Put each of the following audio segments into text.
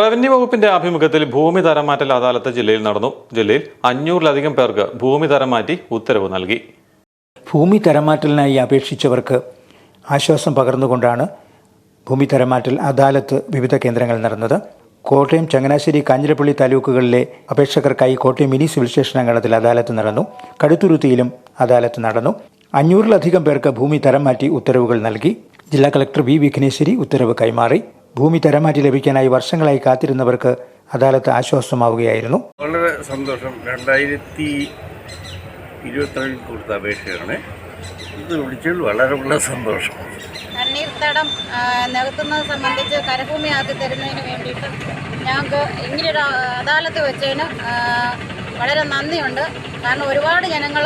Revenue വകുപ്പിന്റെ ആഭിമുഖ്യത്തിൽ ഭൂമി തരം മാറ്റൽ അദാലത്ത് ജില്ലയിൽ നടന്നു. ജില്ലയിൽ അഞ്ഞൂറിലധികം പേർക്ക് ഭൂമി തരം മാറ്റി ഉത്തരവ് നൽകി. ഭൂമി തരംമാറ്റലിനായി അപേക്ഷിച്ചവർക്ക് ആശ്വാസം പകർന്നുകൊണ്ടാണ് ഭൂമി തരംമാറ്റൽ അദാലത്ത് വിവിധ കേന്ദ്രങ്ങൾ നടന്നത്. കോട്ടയം ചങ്ങനാശ്ശേരി കാഞ്ഞിരപ്പള്ളി താലൂക്കുകളിലെ അപേക്ഷകർക്കായി കോട്ടയം മിനി സിവിൽ സ്റ്റേഷൻ അങ്കണത്തിൽ അദാലത്ത് നടന്നു. കടുത്തുരുത്തിയിലും അദാലത്ത് നടന്നു. അഞ്ഞൂറിലധികം പേർക്ക് ഭൂമി തരം മാറ്റി ഉത്തരവുകൾ നൽകി. ജില്ലാ കളക്ടർ വി വിഘ്നേശ്വരി ഉത്തരവ് കൈമാറി. ഭൂമി തരമാറ്റി ലഭിക്കാനായി വർഷങ്ങളായി കാത്തിരുന്നവർക്ക് അദാലത്ത് ആശ്വാസമാവുകയായിരുന്നു. വളരെ സന്തോഷം. രണ്ടായിരത്തി ഇരുപത്തിരണ്ടിൽ കൊടുത്ത അപേക്ഷയാണ്. ഇത് വിളിച്ചതിൽ വളരെ വളരെ സന്തോഷം. തണ്ണീർത്തടം നികത്തുന്നത് സംബന്ധിച്ച് കരഭൂമിയാക്കി തരുന്നതിന് വേണ്ടിയിട്ട് ഞങ്ങൾക്ക് ഇങ്ങനെയൊരു അദാലത്ത് വെച്ചതിന് വളരെ നന്ദിയുണ്ട്. കാരണം ഒരുപാട് ജനങ്ങൾ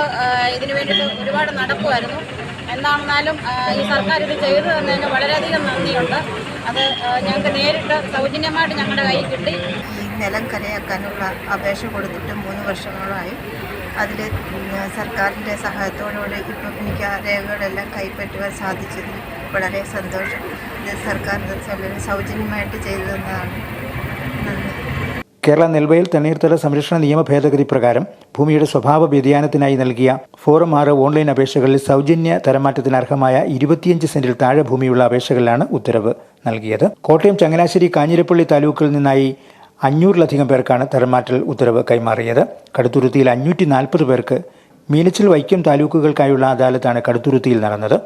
ഇതിനു വേണ്ടിയിട്ട് ഒരുപാട് നടക്കുമായിരുന്നു എന്താണെന്നാലും ഈ സർക്കാർ ഇത് ചെയ്തു തന്നതിന് വളരെയധികം നന്ദിയുണ്ട്. അത് ഞങ്ങൾക്ക് നേരിട്ട് സൗജന്യമായിട്ട് ഞങ്ങളുടെ കയ്യിൽ കിട്ടി. നിലം കരയാക്കാനുള്ള അപേക്ഷ കൊടുത്തിട്ട് മൂന്ന് വർഷങ്ങളായി. അതിൽ സർക്കാരിന്റെ സഹായത്തോടുകൂടി ഇപ്പം എനിക്ക് ആ രേഖകളെല്ലാം കൈപ്പറ്റുവാൻ സാധിച്ചതിൽ വളരെ സന്തോഷം. ഇത് സർക്കാർ സൗജന്യമായിട്ട് ചെയ്തു തന്നതാണ്. കേരള നെൽവയൽ തണ്ണീർത്തട സംരക്ഷണ നിയമ ഭേദഗതി പ്രകാരം ഭൂമിയുടെ സ്വഭാവ വ്യതിയാനത്തിനായി നൽകിയ ഫോറം ആറ് ഓൺലൈൻ അപേക്ഷകളിൽ സൗജന്യ തരമാറ്റത്തിന് അർഹമായ ഇരുപത്തിയഞ്ച് സെന്റിൽ താഴെ ഭൂമിയുള്ള അപേക്ഷകളിലാണ് ഉത്തരവ് നൽകിയത്. കോട്ടയം ചങ്ങനാശ്ശേരി കാഞ്ഞിരപ്പള്ളി താലൂക്കിൽ നിന്നായി അഞ്ഞൂറിലധികം പേർക്കാണ് തരംമാറ്റൽ ഉത്തരവ് കൈമാറിയത്. കടുത്തുരുത്തിയിൽ അഞ്ഞൂറ്റി നാൽപ്പത് പേർക്ക് മീനച്ചിൽ വൈക്കം താലൂക്കുകൾക്കായുള്ള അദാലത്താണ് കടുത്തുരുത്തിയിൽ നടന്നത്.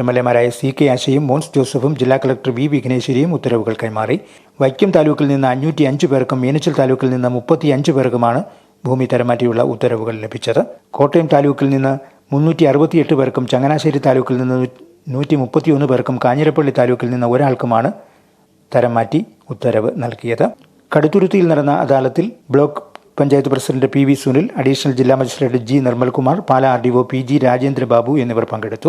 എം എൽ എമാരായ സി കെ ആശയും മോൻസ് ജോസഫും ജില്ലാ കളക്ടർ വി വിഘ്നേശ്വരിയും ഉത്തരവുകൾ കൈമാറി. വൈക്കം താലൂക്കിൽ നിന്ന് അഞ്ഞൂറ്റി അഞ്ച് പേർക്കും മീനച്ചിൽ താലൂക്കിൽ നിന്ന് മുപ്പത്തി അഞ്ച് പേർക്കുമാണ് ഭൂമി തരമാറ്റിയുള്ള ഉത്തരവുകൾ ലഭിച്ചത്. കോട്ടയം താലൂക്കിൽ നിന്ന് മുന്നൂറ്റി അറുപത്തിയെട്ട് പേർക്കും ചങ്ങനാശ്ശേരി താലൂക്കിൽ നിന്ന് നൂറ്റി മുപ്പത്തിയൊന്ന് പേർക്കും കാഞ്ഞിരപ്പള്ളി താലൂക്കിൽ നിന്ന് ഒരാൾക്കുമാണ് തരം മാറ്റി ഉത്തരവ് നൽകിയത്. കടുത്തുരുത്തിയിൽ നടന്ന അദാലത്തിൽ block panchayat president P V Sunil additional ജില്ലാ magistrate G Nirmalkumar Pala R D O P G Rajendra Babu എന്നിവർ പങ്കെടുത്തു.